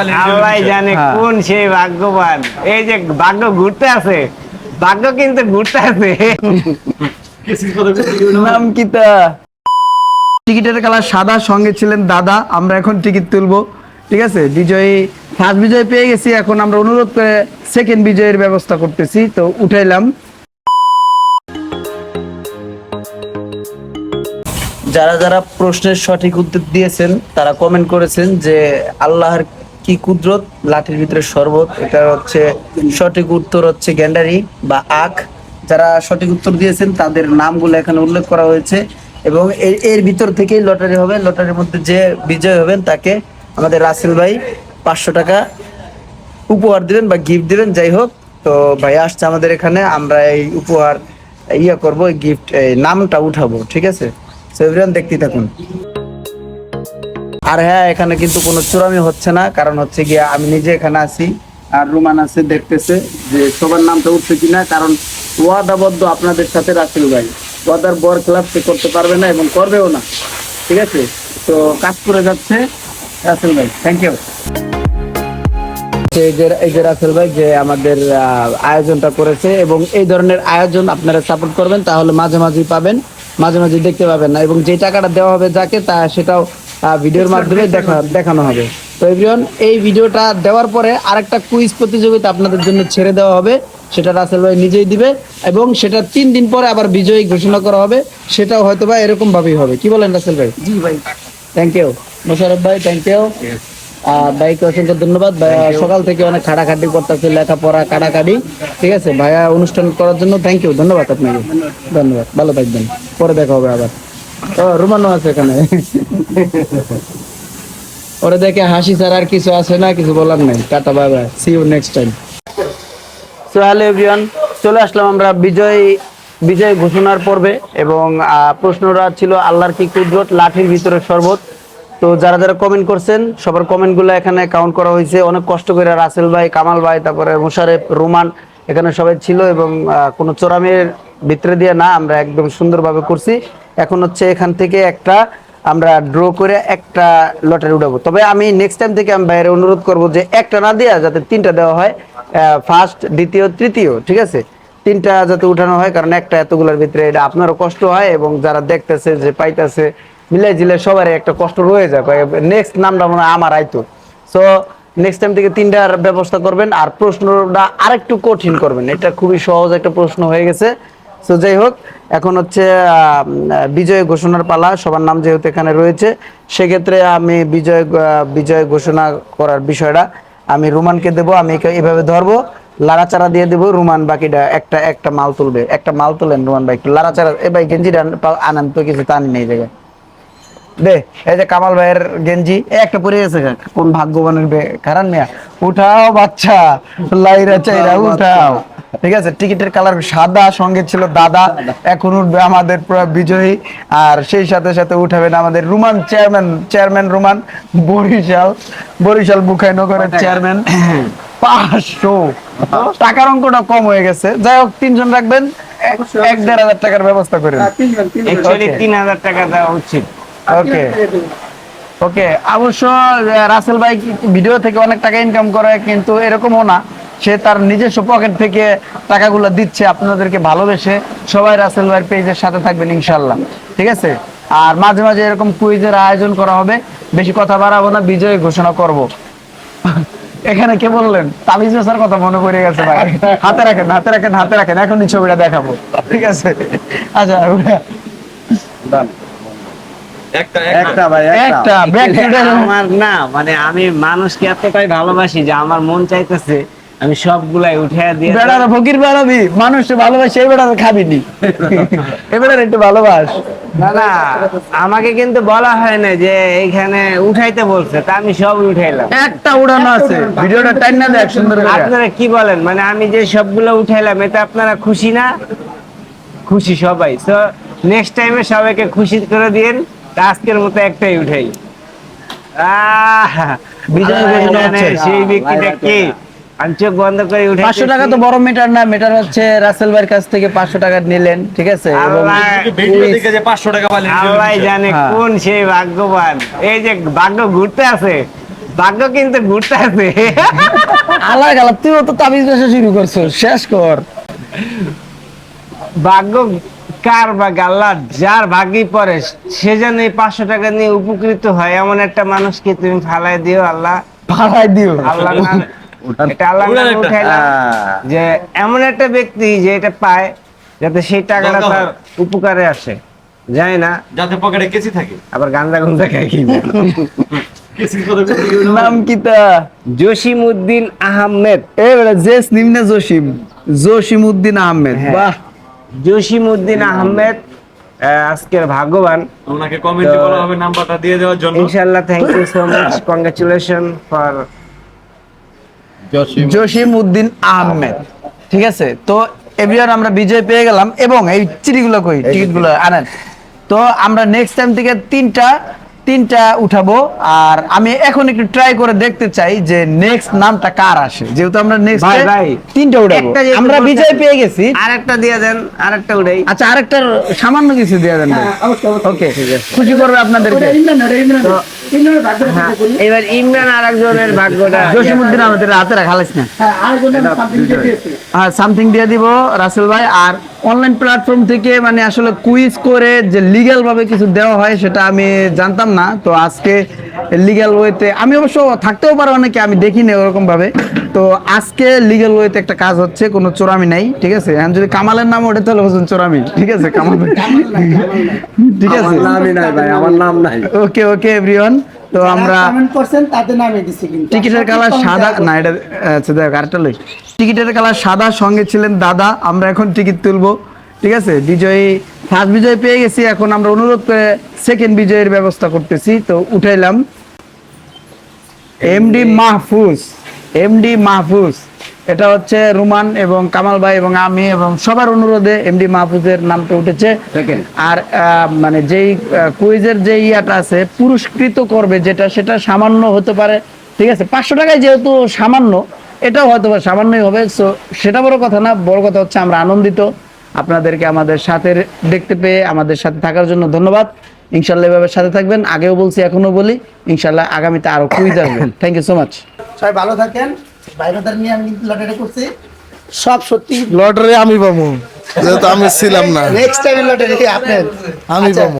আল্লাহ জানে হ্যাঁ। কোন সেই ভাগ্যবান। এই যে ভাগ্য ঘুরতে আছে ভাগ্য কিন্তু ঘুরতে আছে। নাম কি তা? টিকিটের কালার সাদা সঙ্গে ছিলেন দাদা। আমরা এখন টিকিট তুলবো। ঠিক আছে? বিজয়ী ফার্স্ট বিজয় পেয়ে গেছি। এখন আমরা অনুরোধ করে সেকেন্ড বিজয়ের ব্যবস্থা করতেছি। তো উঠাইলাম। যারা যারা প্রশ্নের সঠিক উত্তর দিয়েছেন তারা কমেন্ট করেছেন যে আল্লাহর কি কুদরত? লাঠির ভিতরে শরবত, এটা হচ্ছে সঠিক উত্তর হচ্ছে গ্যান্ডারি বা আখ। যারা সঠিক উত্তর দিয়েছেন, তাদের নামগুলো এখানে উল্লেখ করা হয়েছে। এবং এর ভিতর থেকেই লটারি হবে। লটারির মধ্যে যে বিজয় হবেন, তাকে আমাদের রাসেল ভাই পাঁচশো টাকা উপহার দিবেন বা গিফট দিবেন, যাই হোক। তো ভাই আসছে আমাদের এখানে, আমরা এই উপহার ইয়ে করব গিফট নামটা উঠাবো, ঠিক আছে? সো এভরিওয়ান দেখতেই থাকুন। আর হ্যাঁ এখানে কিন্তু কোনো চূড়ামি হচ্ছে না, কারণ হচ্ছে গিয়ে আমি নিজে এখানে আছি আর রুমান আছে দেখতেছে যে সবার নামটা উঠছে কিনা, কারণ ওয়াদাবদ্ধ আপনাদের সাথে রাসেল ভাই। ওয়াদার বর ক্লাব সে করতে পারবে না এবং করবেও না, ঠিক আছে? তো কাজ করে যাচ্ছে রাসেল ভাই থ্যাংক ইউ এই যে রাসেল ভাই যে আমাদের আয়োজনটা করেছে এবং এই ধরনের আয়োজন আপনারা সাপোর্ট করবেন, তাহলে মাঝে মাঝেই পাবেন, মাঝে মাঝে দেখতে পাবেন না। এবং যে টাকাটা দেওয়া হবে যাকে, তা সেটাও ভিডিওর মাধ্যমে দেখা দেখানো হবে। তো এভরিওয়ান এই ভিডিওটা দেওয়ার পরে আরেকটা কুইজ প্রতিযোগিতা আপনাদের জন্য ছেড়ে দেওয়া হবে। সেটা রাসেল ভাই নিজেই দিবে এবং সেটা তিন দিন পরে আবার বিজয়ী ঘোষণা করা হবে। সেটাও হয়তো বা এরকম ভাবেই হবে। কি বলেন রাসেল ভাই? জি ভাই। থ্যাংক ইউ মোশারফ ভাই থ্যাংক ইউ ভাইকে অসংখ্য ধন্যবাদ। ভাইয়া সকাল থেকে অনেক খাটাখাটি করতেছে লেখাপড়া কাটাকাটি। ঠিক আছে? ভাইয়া অনুষ্ঠান করার জন্য থ্যাংক ইউ ধন্যবাদ আপনাকে। ধন্যবাদ। ভালো থাকবেন। পরে দেখা হবে আবার। রুমানো আছে এখানে। ওরে দেখে হাসি ছাড়া আর কিছু আছে না, কিছু বলার নাই। Tata bye bye see you next time so hello everyone চলে আসলাম আমরা বিজয় বিজয় ঘোষণার পর্বে এবং প্রশ্নটা ছিল আল্লাহর কি কুদরত, লাঠির ভিতরে শরবত। তো যারা যারা কমেন্ট করছেন, সবার কমেন্টগুলো এখানে কাউন্ট করা হয়েছে। অনেক কষ্ট করে রাসেল ভাই, কামাল ভাই, তারপরে মুশারেফ, রোমান, এখানে সবাই ছিল এবং কোনো চোরামের ভিতরে দিয়ে না, আমরা একদম সুন্দরভাবে করছি। এখন হচ্ছে এখান থেকে একটা আমরা ড্র করে একটা লটারি উঠাবো। তবে আমি নেক্সট টাইম থেকে আমি বাইরে অনুরোধ করব যে একটা না দেওয়া যাতে তিনটা দেওয়া হয় ফার্স্ট দ্বিতীয়, তৃতীয়, ঠিক আছে? তিনটা যাতে উঠানো হয়, কারণ একটা এতগুলোর ভিতরে এটা আপনারও কষ্ট হয় এবং যারা দেখতেছে যে পাইতেছে, মিলাই জিলে সবারই একটা কষ্ট রয়ে যায়। নেক্সট নামটা মনে হয় আমার আইতো। সো নেক্সট টাইম থেকে তিনটার ব্যবস্থা করবেন। আর প্রশ্নটা আরেকটু কঠিন করবেন। এটা খুবই সহজ একটা প্রশ্ন হয়ে গেছে। সো যাই হোক, এখন হচ্ছে বিজয় ঘোষণার পালা, সবার নাম যেহেতু এখানে রয়েছে, সেক্ষেত্রে আমি বিজয় বিজয় ঘোষণা করার বিষয়টা আমি রুমানকে দেব, আমি এভাবে ধরবো, লাড়াচাড়া দিয়ে দেবো, রুমান বাকিটা একটা একটা মাল তুলবে, একটা মাল তুলেন রুমান ভাই, একটু লাড়াচাড়া, এ ভাই গেঞ্জিটা আনেন, তো কিছু টানি নেই জায়গায়। দে এই যে কামাল ভাইয়ের গেঞ্জি একটা পরে গেছে কোন ভাগ্যবানের কারণ মিয়া? উঠাও বাচ্চা লাইরা চাইরা উঠাও। ঠিক আছে টিকিটের কালার সাদা সঙ্গে ছিল দাদা এখন উঠবে আমাদের বিজয়ী। আর সেই সাথে সাথে উঠাবেন আমাদের রুমান চেয়ারম্যান চেয়ারম্যান রুমান বরিশাল বরিশাল বুখাই নগরের চেয়ারম্যান। পাঁচশো। টাকার অঙ্কটা কম হয়ে গেছে। যাই হোক তিনজন রাখবেন। এক- এক দেড় হাজার টাকার ব্যবস্থা করে তিন হাজার টাকা দেওয়া উচিত। ওকে। ওকে, অবশ্য রাসেল ভাই ভিডিও থেকে অনেক টাকা ইনকাম করে, কিন্তু এরকমও না। সে তার নিজস্ব পকেট থেকে টাকাগুলো দিচ্ছে, আপনাদেরকে ভালোবেসে। সবাই রাসেল ভাইয়ের পেজের সাথে থাকবেন ইনশাল্লাহ ঠিক আছে? আর মাঝে মাঝে এরকম কুইজের আয়োজন করা হবে। বেশি কথা বাড়াবো না, বিজয় ঘোষণা করব। এখানে কে বললেন? তাবিজ বেসার কথা মনে পড়ে গেছে ভাই। হাতে রাখেন হাতে রাখেন হাতে রাখেন। এখনই ছবিটা দেখাবো। ঠিক আছে? আচ্ছা একটা ভাই একটা। আমার না মানে আমি মানুষকে এতটাই ভালোবাসি যে আমার মন চাইতেছে আমি সবগুলাই উঠে দিয়ে বেড়ার ফকির বেড়াবি মানুষ ভালোবাসে এই বেড়ার খাবিনি। এবারে একটু ভালোবাস। না না আমাকে কিন্তু বলা হয় না যে এইখানে উঠাইতে বলছে তা আমি সব উঠাইলাম। একটা উড়ানো আছে। ভিডিওটা টাইম না দেখ সুন্দর করে। আপনারা কি বলেন? মানে আমি যে সবগুলো উঠাইলাম এতে আপনারা খুশি না? খুশি সবাই। তো নেক্সট টাইমে সবাইকে খুশি করে দিন আজকের মতো একটাই উঠাই। আহ বিজয় আল্লাহ ঘোষণা জানে হচ্ছে। সেই ব্যক্তিটা কি? আমি চোখ বন্ধ করে উঠে পাঁচশো টাকা তো বড় মিটার না মিটার হচ্ছে রাসেল ভাইয়ের কাছ থেকে পাঁচশো টাকা নিলেন ঠিক আছে? আল্লাহ ভিডিও দেখে যে 500 টাকা পাইলেন আল্লাহ জানে হ্যাঁ। কোন সেই ভাগ্যবান। এই যে ভাগ্য ঘুরতে আছে ভাগ্য কিন্তু ঘুরতে আছে। আল্লাহ গালা তুইও তো তাবিজ ব্যবসা শুরু করছ শেষ কর। ভাগ্য কার বা গাল্লার যার ভাগ্যই পড়ে সে যেন এই পাঁচশো টাকা নিয়ে উপকৃত হয় এমন একটা মানুষকে তুমি ফালাই দিও আল্লাহ। ভাড়াই দিও। আল্লাহ এটা। উঠাইলাম হ্যাঁ। যে এমন একটা ব্যক্তি যে এটা পায় যাতে সেই টাকাটা তার উপকারে আসে। যায় না। যাতে পকেটে কেসি থাকে। আবার গান্দা গুন্দা খায় কি নাম কিতা জসিম উদ্দিন আহমেদ। এবারে জেস নিম্নে জসিম জসিম? উদ্দিন আহমেদ। বাহ। জসিম উদ্দিন আহমেদ আজকের ভাগ্যবান। ওনাকে কমেন্টে বলা হবে নাম্বারটা দিয়ে দেওয়ার জন্য। ইনশাআল্লাহ thank you so much congratulation for Jasim Uddin Ahmed. ঠিক আছে? তো এভরিওয়ান আমরা বিজয় পেয়ে গেলাম এবং এই চিঠিগুলো কই? টিকিটগুলো আনেন। তো আমরা নেক্সট টাইম থেকে তিনটা তিনটা উঠাবো আর আমি এখন একটু ট্রাই করে দেখতে চাই যে নেক্সট নামটা কার আসে। যেহেতু আমরা নেক্সট ভাই, ভাই। তিনটা উঠাবো। আমরা বিজয় পেয়ে গেছি। আরেকটা দিয়ে দেন আরেকটা উড়াই আচ্ছা আরেকটা সামান্য কিছু দিয়ে দেন ওকে খুশি করবে আপনাদেরকে। হ্যাঁ, এবার ইমরান আর একজনের ভাগ্যটা। জসিমুদ্দিন আমাদের হাতে রাখা লাইস না। আর সামথিং দিয়ে দিব রাসেল ভাই আর অনলাইন প্ল্যাটফর্ম থেকে মানে আসলে কুইজ করে যে লিগ্যাল ভাবে কিছু দেওয়া হয় সেটা আমি জানতাম না। তো আজকে লিগ্যাল ওয়েতে আমি অবশ্য থাকতেও পারে অনেকে আমি দেখিনি ওরকম ভাবে। তো আজকে লিগ্যাল ওয়েতে একটা কাজ হচ্ছে কোনো চোরামি নাই ঠিক আছে? এখন যদি কামালের নাম ওঠে তাহলে বলছেন চোরামি ঠিক আছে? কামাল ঠিক আছে? নামই নাই ভাই আমার নাম নাই। ওকে ওকে এভরিওয়ান তো আমরা কমেন্ট করছেন তাতে নামে দিছি কিন্তু। টিকিটের কালার সাদা? না এটা আচ্ছা দেখ আরেকটা লই। টিকিটের কালার সাদা সঙ্গে ছিলেন দাদা। আমরা এখন টিকিট তুলবো। ঠিক আছে? বিজয়ী ফার্স্ট বিজয় পেয়ে গেছি। এখন আমরা অনুরোধ করে সেকেন্ড বিজয়ের ব্যবস্থা করতেছি। তো উঠাইলাম। এমডি মাহফুজ এমডি মাহফুজ এটা হচ্ছে রুমান এবং কামাল ভাই এবং আমি এবং সবার অনুরোধে এমডি মাহফুজের নামটা উঠেছে। আর মানে যেই কুইজের যে ইয়াটা আছে পুরস্কৃত করবে যেটা সেটা সামান্য হতে পারে ঠিক আছে? পাঁচশো টাকায় যেহেতু সামান্য এটাও হয়তো বা সামান্যই হবে। সো সেটা বড় কথা না বড় কথা হচ্ছে আমরা আনন্দিত। আপনাদেরকে আমাদের সাথে দেখতে পেয়ে আমাদের সাথে থাকার জন্য ধন্যবাদ। ইনশাল্লাহ এভাবে সাথে থাকবেন। আগেও বলছি এখনও বলি ইনশাল্লাহ আগামীতে আরও কুইজ আসবে। থ্যাংক ইউ সো মাচ সবাই ভালো থাকেন। বাইরেদার নিয়ে আমি কিন্তু লটারি করছি। সব সত্যি লটারি আমি পাবো। যেহেতু আমি ছিলাম না। নেক্সট টাইম লটারি আমি আচ্ছা, পাবো।